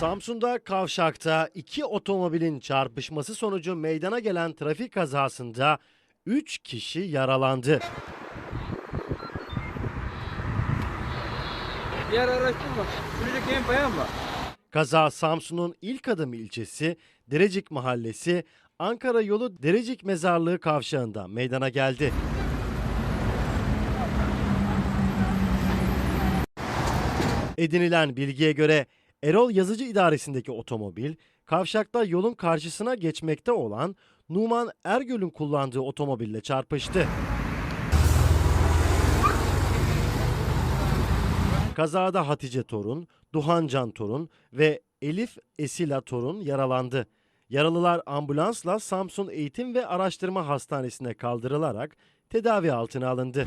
Samsun'da kavşakta iki otomobilin çarpışması sonucu meydana gelen trafik kazasında 3 kişi yaralandı. Diğer en bayan var. Kaza Samsun'un ilk adım ilçesi Derecik Mahallesi Ankara yolu Derecik Mezarlığı kavşağında meydana geldi. Edinilen bilgiye göre Erol Yazıcı idaresindeki otomobil kavşakta yolun karşısına geçmekte olan Numan Ergül'ün kullandığı otomobille çarpıştı. Kazada Hatice Torun, Duhan Can Torun ve Elif Esila Torun yaralandı. Yaralılar ambulansla Samsun Eğitim ve Araştırma Hastanesi'ne kaldırılarak tedavi altına alındı.